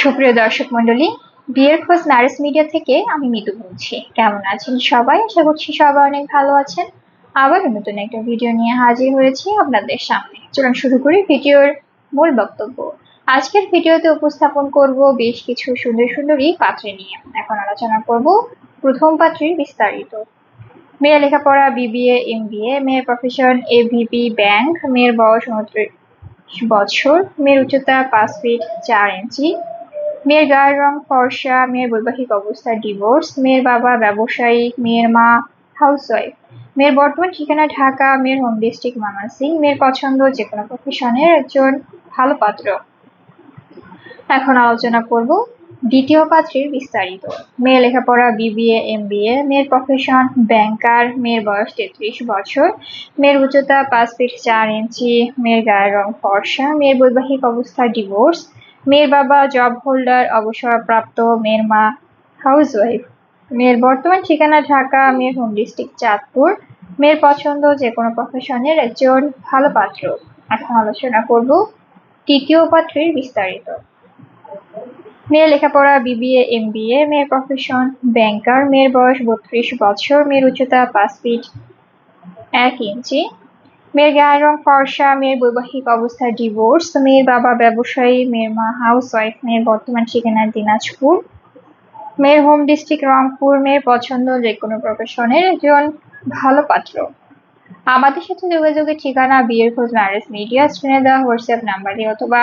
সুপ্রিয় দর্শক মন্ডলী বিয়ের খোঁজ নার্স মিডিয়া থেকে আমি মিতু বলছি। কেমন আছেন সবাই? আশা করছি সবাই অনেক ভালো আছেন। আবার নতুন একটা ভিডিও নিয়ে হাজির হয়েছি আপনাদের সামনে। চলুন শুরু করি ভিডিওর মূল বক্তব্য। আজকের ভিডিওতে উপস্থাপন করব বেশ কিছু সুন্দর সুন্দরী পাত্রে নিয়ে। এখন আলোচনা করব প্রথম পাত্রীর বিস্তারিত। মেয়ের লেখাপড়া, বিবিএ এম বিএ মেয়ের প্রফেশন এভিপি ব্যাংক মেয়ের বয়স উনত্রিশ বছর। মেয়ের উচ্চতা পাঁচ ফিট চার ইঞ্চি মেয়ের গায়ের রং ফর্সা, মেয়ের বৈবাহিক অবস্থা ডিভোর্স মেয়ের বাবা ব্যবসায়িক, মেয়ের মা হাউসওয়াইফ মেয়ের বর্তমান ঠিকানা ঢাকা, মেয়ের হোম ডিস্ট্রিক্ট সিং মেয়ের পছন্দ যে কোনো প্রফেশনের একজন ভালো পাত্র। এখন আলোচনা করব দ্বিতীয় পাত্রীর বিস্তারিত। মেয়ে লেখাপড়া বিবিএ এম বিএ মেয়ের প্রফেশন ব্যাংকার মেয়ের বয়স তেত্রিশ বছর, মেয়ের উচ্চতা পাঁচ ফিট চার ইঞ্চি, মেয়ের গায়ের রং ফর্সা, মেয়ের বৈবাহিক অবস্থা ডিভোর্স মেয়ের বাবা জব হোল্ডার অবসরপ্রাপ্ত, মেয়ের মা হাউসওয়াইফ মেয়ের বর্তমান ঠিকানা ঢাকা, মেয়ের হোম ডিস্ট্রিক্ট চাঁদপুর, মেয়ের পছন্দ যে কোনো প্রফেশনের একজন ভালো পাত্র। এখন আলোচনা করব তৃতীয় পাত্রের বিস্তারিত। মেয়ের লেখাপড়া, বিবিএ বিএ মেয়ের প্রফেশন ব্যাংকার মেয়ের বয়স বত্রিশ বছর, মেয়ের উচ্চতা পাঁচ ফিট এক ইঞ্চি, মেয়ের গায়ের রং ফর্সা, মেয়ের বৈবাহিক অবস্থা ডিভোর্স মেয়ের বাবা ব্যবসায়ী, মেয়ের মা হাউস ওয়াইফ মেয়ের বর্তমান ঠিকানা দিনাজপুর, মেয়ের হোম ডিস্ট্রিক্ট রংপুর, মেয়ের পছন্দ যে কোনো প্রফেশনের একজন ভালো পাত্র। আমাদের সাথে যোগাযোগের ঠিকানা, বিয়ের খোঁজ ম্যারেজ মিডিয়া স্ক্রিনে দেওয়া হোয়াটসঅ্যাপ নাম্বারে অথবা